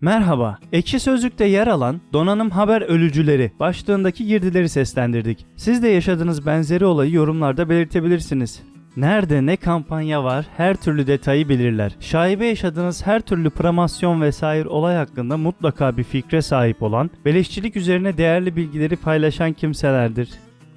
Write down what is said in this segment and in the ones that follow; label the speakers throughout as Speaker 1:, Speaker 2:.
Speaker 1: Merhaba. Ekşi Sözlük'te yer alan Donanım Haber Ölücüleri başlığındaki girdileri seslendirdik. Siz de yaşadığınız benzeri olayı yorumlarda belirtebilirsiniz. Nerede ne kampanya var her türlü detayı bilirler. Şaibe yaşadığınız her türlü promosyon vesaire olay hakkında mutlaka bir fikre sahip olan, beleşçilik üzerine değerli bilgileri paylaşan kimselerdir.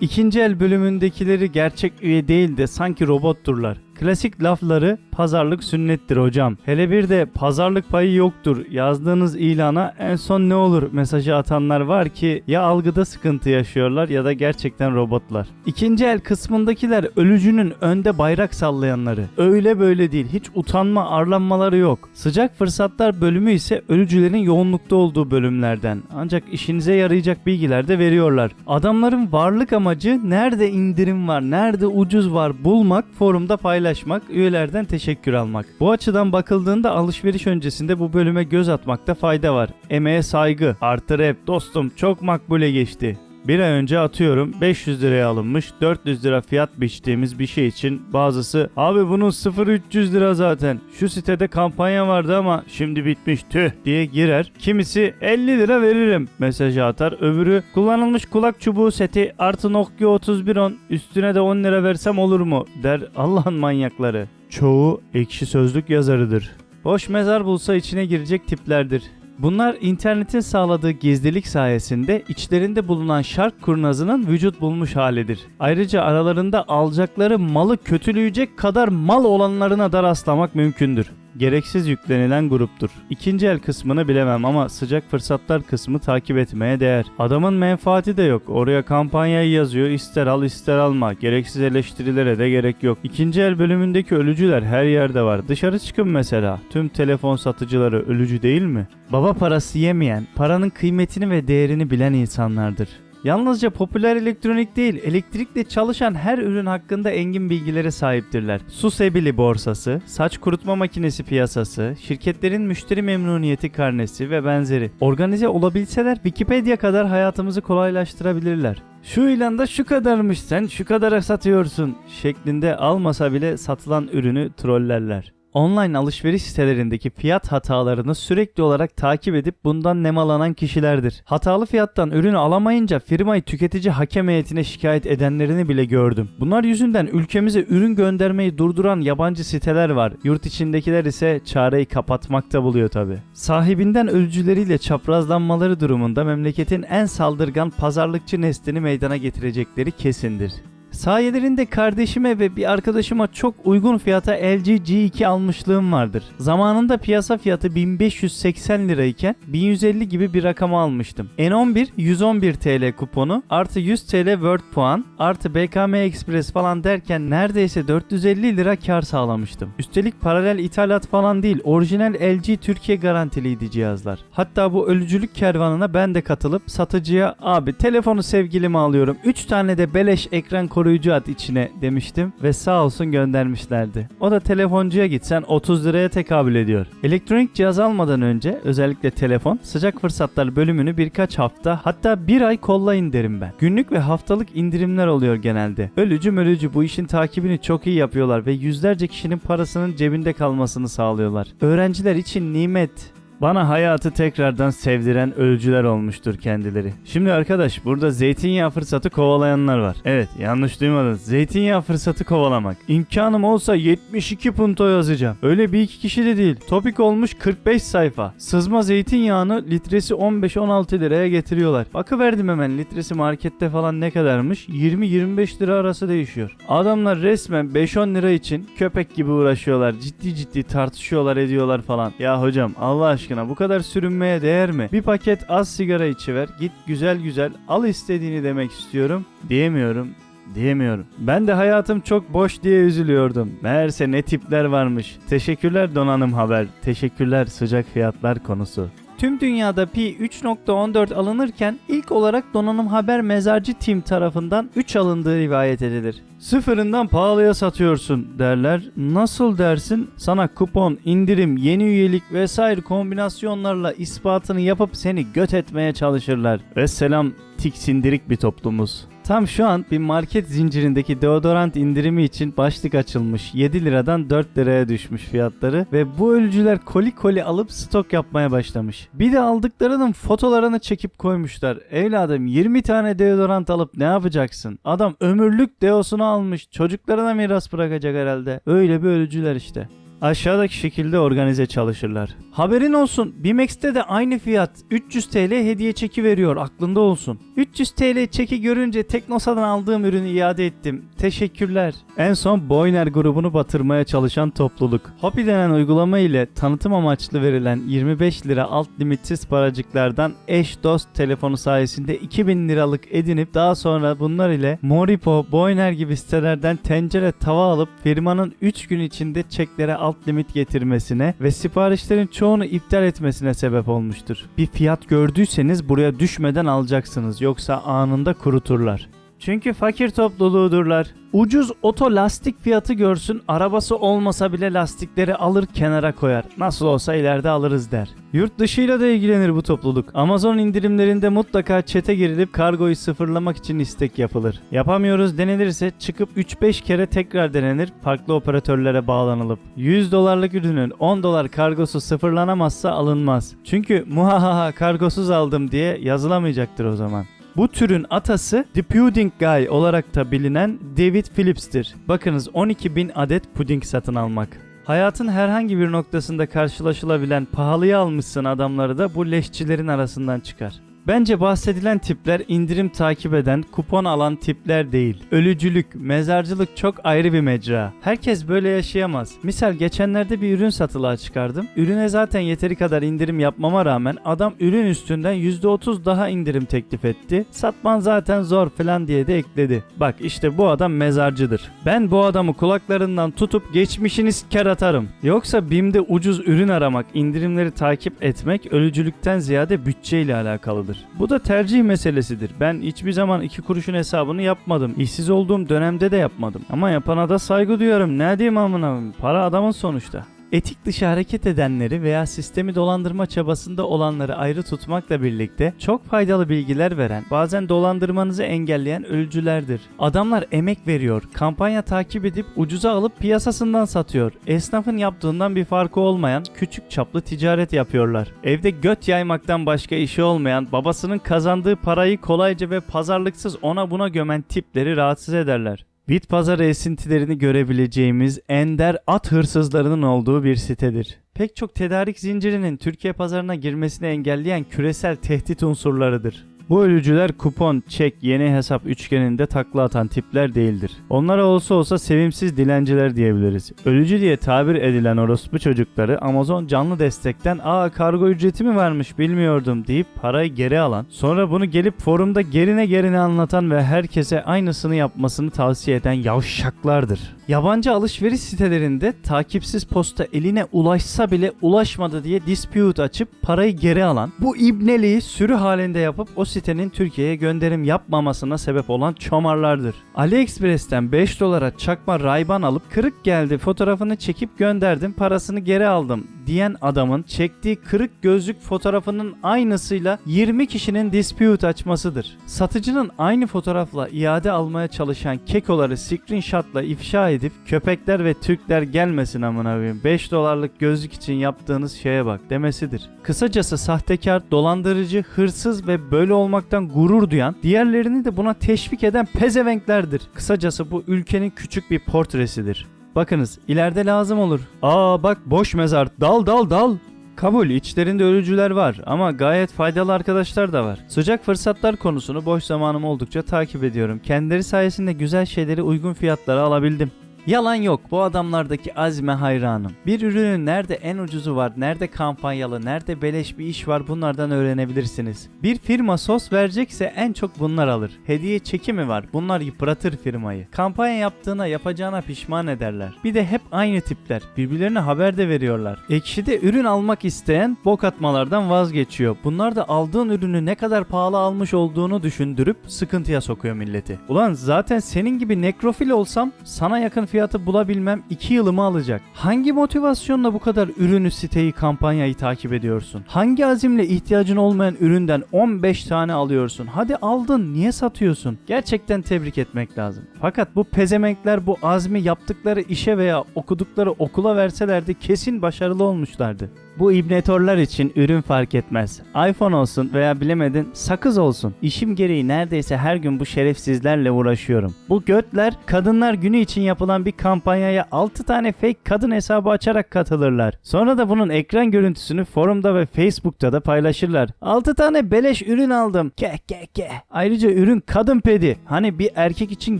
Speaker 1: İkinci el bölümündekileri gerçek üye değil de sanki robotturlar. Klasik lafları pazarlık sünnettir hocam. Hele bir de pazarlık payı yoktur. Yazdığınız ilana en son ne olur mesajı atanlar var ki ya algıda sıkıntı yaşıyorlar ya da gerçekten robotlar. İkinci el kısmındakiler ölücünün önde bayrak sallayanları. Öyle böyle değil. Hiç utanma arlanmaları yok. Sıcak fırsatlar bölümü ise ölücülerin yoğunlukta olduğu bölümlerden. Ancak işinize yarayacak bilgiler de veriyorlar. Adamların varlık amacı nerede indirim var, nerede ucuz var bulmak, forumda paylaşmak, üyelerden teşekkür almak. Bu açıdan bakıldığında alışveriş öncesinde bu bölüme göz atmakta fayda var. Emeğe saygı, artı rap, dostum çok makbule geçti. Bir ay önce atıyorum 500 liraya alınmış 400 lira fiyat biçtiğimiz bir şey için bazısı abi bunun 0300 lira zaten şu sitede kampanya vardı ama şimdi bitmiş tüh diye girer. Kimisi 50 lira veririm mesajı atar öbürü kullanılmış kulak çubuğu seti artı Nokia 3110 üstüne de 10 lira versem olur mu der Allah'ın manyakları. Çoğu ekşi sözlük yazarıdır. Boş mezar bulsa içine girecek tiplerdir. Bunlar internetin sağladığı gizlilik sayesinde içlerinde bulunan şark kurnazının vücut bulmuş halidir. Ayrıca aralarında alacakları malı kötüleyecek kadar mal olanlarına da rastlamak mümkündür. Gereksiz yüklenilen gruptur. İkinci el kısmını bilemem ama sıcak fırsatlar kısmı takip etmeye değer. Adamın menfaati de yok. Oraya kampanyayı yazıyor. ister al ister alma. Gereksiz eleştirilere de gerek yok. İkinci el bölümündeki ölücüler her yerde var. Dışarı çıkın mesela. Tüm telefon satıcıları ölücü değil mi? Baba parası yemeyen, paranın kıymetini ve değerini bilen insanlardır. Yalnızca popüler elektronik değil, elektrikle çalışan her ürün hakkında engin bilgilere sahiptirler. Su sebili borsası, saç kurutma makinesi piyasası, şirketlerin müşteri memnuniyeti karnesi ve benzeri. Organize olabilseler Wikipedia kadar hayatımızı kolaylaştırabilirler. Şu ilanda şu kadarmış sen şu kadara satıyorsun şeklinde almasa bile satılan ürünü trollerler. Online alışveriş sitelerindeki fiyat hatalarını sürekli olarak takip edip bundan nemalanan kişilerdir. Hatalı fiyattan ürünü alamayınca firmayı tüketici hakem heyetine şikayet edenlerini bile gördüm. Bunlar yüzünden ülkemize ürün göndermeyi durduran yabancı siteler var. Yurt içindekiler ise çareyi kapatmakta buluyor tabi. Sahibinden ölücüleriyle çaprazlanmaları durumunda memleketin en saldırgan pazarlıkçı neslini meydana getirecekleri kesindir. Sayelerinde kardeşime ve bir arkadaşıma çok uygun fiyata LG G2 almışlığım vardır. Zamanında piyasa fiyatı 1580 lirayken 1150 gibi bir rakama almıştım. N11 111 TL kuponu artı 100 TL Word puan artı BKM Express falan derken neredeyse 450 lira kar sağlamıştım. Üstelik paralel ithalat falan değil orijinal LG Türkiye garantiliydi cihazlar. Hatta bu ölücülük kervanına ben de katılıp satıcıya abi telefonu sevgilime alıyorum 3 tane de beleş ekran koruyucu at içine demiştim ve sağ olsun göndermişlerdi. O da telefoncuya gitsen 30 liraya tekabül ediyor. Elektronik cihaz almadan önce özellikle telefon sıcak fırsatlar bölümünü birkaç hafta hatta bir ay kollayın derim ben. Günlük ve haftalık indirimler oluyor genelde. Ölücü mölücü bu işin takibini çok iyi yapıyorlar ve yüzlerce kişinin parasının cebinde kalmasını sağlıyorlar. Öğrenciler için nimet. Bana hayatı tekrardan sevdiren ölücüler olmuştur kendileri. Şimdi arkadaş burada zeytinyağı fırsatı kovalayanlar var. Evet yanlış duymadınız. Zeytinyağı fırsatı kovalamak. İmkanım olsa 72 punto yazacağım. Öyle bir iki kişi de değil. Topik olmuş 45 sayfa. Sızma zeytinyağını litresi 15-16 liraya getiriyorlar. Bakıverdim hemen litresi markette falan ne kadarmış? 20-25 lira arası değişiyor. Adamlar resmen 5-10 lira için köpek gibi uğraşıyorlar. Ciddi ciddi tartışıyorlar ediyorlar falan. Ya hocam Allah aşkına bu kadar sürünmeye değer mi? Bir paket az sigara içiver. Git güzel güzel al istediğini demek istiyorum. Diyemiyorum diyemiyorum. Ben de hayatım çok boş diye üzülüyordum. Meğerse ne tipler varmış. Teşekkürler donanım haber. Teşekkürler sıcak fiyatlar konusu. Tüm dünyada pi 3.14 alınırken ilk olarak donanım haber mezarcı tim tarafından 3 alındığı rivayet edilir. Sıfırından pahalıya satıyorsun derler. Nasıl dersin? Sana kupon, indirim, yeni üyelik vesaire kombinasyonlarla ispatını yapıp seni göt etmeye çalışırlar. Vesselam tiksindirik bir toplumuz. Tam şu an bir market zincirindeki deodorant indirimi için başlık açılmış. 7 liradan 4 liraya düşmüş fiyatları ve bu ölücüler koli koli alıp stok yapmaya başlamış. Bir de aldıklarının fotolarını çekip koymuşlar. Evladım 20 tane deodorant alıp ne yapacaksın? Adam ömürlük deosunu almış. Çocuklarına miras bırakacak herhalde. Öyle bir ölücüler işte. Aşağıdaki şekilde organize çalışırlar. Haberin olsun BİMEX'te de aynı fiyat 300 TL hediye çeki veriyor aklında olsun. 300 TL çeki görünce Teknosa'dan aldığım ürünü iade ettim. Teşekkürler. En son Boyner grubunu batırmaya çalışan topluluk. Hopi denen uygulama ile tanıtım amaçlı verilen 25 lira alt limitsiz paracıklardan eş dost telefonu sayesinde 2000 liralık edinip daha sonra bunlar ile Moripo, Boyner gibi sitelerden tencere tava alıp firmanın 3 gün içinde çeklere alt limit getirmesine ve siparişlerin çoğunu iptal etmesine sebep olmuştur. Bir fiyat gördüyseniz buraya düşmeden alacaksınız yoksa anında kuruturlar. Çünkü fakir topluluğudurlar. Ucuz oto lastik fiyatı görsün, arabası olmasa bile lastikleri alır kenara koyar. Nasıl olsa ileride alırız der. Yurt dışıyla da ilgilenir bu topluluk. Amazon indirimlerinde mutlaka çete girilip kargoyu sıfırlamak için istek yapılır. Yapamıyoruz denilirse çıkıp 3-5 kere tekrar denenir farklı operatörlere bağlanılıp. 100 dolarlık ürünün 10 dolar kargosu sıfırlanamazsa alınmaz. Çünkü muhahaha kargosuz aldım diye yazılamayacaktır o zaman. Bu türün atası The Pudding Guy olarak da bilinen David Phillips'tir. Bakınız 12.000 adet puding satın almak. Hayatın herhangi bir noktasında karşılaşılabilen pahalıya almışsın adamları da bu leşçilerin arasından çıkar. Bence bahsedilen tipler indirim takip eden, kupon alan tipler değil. Ölücülük, mezarcılık çok ayrı bir mecra. Herkes böyle yaşayamaz. Misal geçenlerde bir ürün satılığa çıkardım. Ürüne zaten yeteri kadar indirim yapmama rağmen adam ürün üstünden %30 daha indirim teklif etti. Satman zaten zor falan diye de ekledi. Bak işte bu adam mezarcıdır. Ben bu adamı kulaklarından tutup geçmişiniz kar atarım. Yoksa BİM'de ucuz ürün aramak, indirimleri takip etmek ölücülükten ziyade bütçeyle alakalıdır. Bu da tercih meselesidir. Ben hiçbir zaman iki kuruşun hesabını yapmadım. İşsiz olduğum dönemde de yapmadım. Ama yapana da saygı duyuyorum. Ne diyeyim amına? Para adamın sonuçta. Etik dışı hareket edenleri veya sistemi dolandırma çabasında olanları ayrı tutmakla birlikte çok faydalı bilgiler veren, bazen dolandırmanızı engelleyen ölücülerdir. Adamlar emek veriyor, kampanya takip edip ucuza alıp piyasasından satıyor. Esnafın yaptığından bir farkı olmayan küçük çaplı ticaret yapıyorlar. Evde göt yaymaktan başka işi olmayan, babasının kazandığı parayı kolayca ve pazarlıksız ona buna gömen tipleri rahatsız ederler. Bit pazarı esintilerini görebileceğimiz ender at hırsızlarının olduğu bir sitedir. Pek çok tedarik zincirinin Türkiye pazarına girmesini engelleyen küresel tehdit unsurlarıdır. Bu ölücüler kupon, çek, yeni hesap üçgeninde takla atan tipler değildir. Onlara olsa olsa sevimsiz dilenciler diyebiliriz. Ölücü diye tabir edilen orospu çocukları Amazon canlı destekten ''Aa kargo ücreti mi varmış bilmiyordum'' deyip parayı geri alan, sonra bunu gelip forumda gerine gerine anlatan ve herkese aynısını yapmasını tavsiye eden yavşaklardır. Yabancı alışveriş sitelerinde takipsiz posta eline ulaşsa bile ulaşmadı diye dispute açıp parayı geri alan, bu ibneliği sürü halinde yapıp o sitenin Türkiye'ye gönderim yapmamasına sebep olan çomarlardır. AliExpress'ten 5 dolara çakma rayban alıp kırık geldi fotoğrafını çekip gönderdim parasını geri aldım diyen adamın çektiği kırık gözlük fotoğrafının aynısıyla 20 kişinin dispute açmasıdır. Satıcının aynı fotoğrafla iade almaya çalışan kekoları screenshotla ifşa edip köpekler ve Türkler gelmesin amına koyayım 5 dolarlık gözlük için yaptığınız şeye bak demesidir. Kısacası sahtekar, dolandırıcı, hırsız ve böyle olmaktan gurur duyan, diğerlerini de buna teşvik eden pezevenklerdir. Kısacası bu ülkenin küçük bir portresidir. Bakınız ileride lazım olur. Aa bak boş mezar dal dal dal. Kabul içlerinde ölücüler var ama gayet faydalı arkadaşlar da var. Sıcak fırsatlar konusunu boş zamanım oldukça takip ediyorum. Kendileri sayesinde güzel şeyleri uygun fiyatlara alabildim. Yalan yok bu adamlardaki azme hayranım. Bir ürünün nerede en ucuzu var, nerede kampanyalı, nerede beleş bir iş var bunlardan öğrenebilirsiniz. Bir firma sos verecekse en çok bunlar alır. Hediye çeki mi var? Bunlar yıpratır firmayı. Kampanya yaptığına yapacağına pişman ederler. Bir de hep aynı tipler. Birbirlerine haber de veriyorlar. Ekşi'de ürün almak isteyen bok atmalardan vazgeçiyor. Bunlar da aldığın ürünü ne kadar pahalı almış olduğunu düşündürüp sıkıntıya sokuyor milleti. Ulan zaten senin gibi nekrofil olsam sana yakın fiyatı bulabilmem 2 yılımı alacak. Hangi motivasyonla bu kadar ürünü, siteyi, kampanyayı takip ediyorsun? Hangi azimle ihtiyacın olmayan üründen 15 tane alıyorsun? Hadi aldın, niye satıyorsun? Gerçekten tebrik etmek lazım. Fakat bu pezemenkler bu azmi yaptıkları işe veya okudukları okula verselerdi kesin başarılı olmuşlardı. Bu ibnetorlar için ürün fark etmez. iPhone olsun veya bilemedin sakız olsun. İşim gereği neredeyse her gün bu şerefsizlerle uğraşıyorum. Bu götler kadınlar günü için yapılan bir kampanyaya 6 tane fake kadın hesabı açarak katılırlar. Sonra da bunun ekran görüntüsünü forumda ve Facebook'ta da paylaşırlar. 6 tane beleş ürün aldım. Ke ke ke. Ayrıca ürün kadın pedi. Hani bir erkek için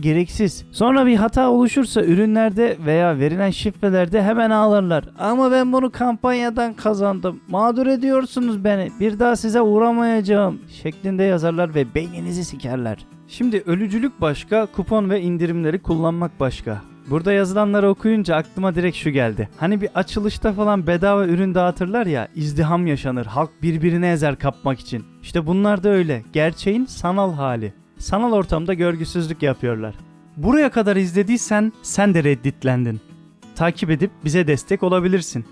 Speaker 1: gereksiz. Sonra bir hata oluşursa ürünlerde veya verilen şifrelerde hemen ağlarlar. Ama ben bunu kampanyadan kazandım. Mağdur ediyorsunuz beni. Bir daha size uğramayacağım şeklinde yazarlar ve beyninizi sikerler. Şimdi ölücülük başka, kupon ve indirimleri kullanmak başka. Burada yazılanları okuyunca aklıma direkt şu geldi. Hani bir açılışta falan bedava ürün dağıtırlar ya, izdiham yaşanır, halk birbirini ezer kapmak için. İşte bunlar da öyle. Gerçeğin sanal hali. Sanal ortamda görgüsüzlük yapıyorlar. Buraya kadar izlediysen sen de redditlendin. Takip edip bize destek olabilirsin.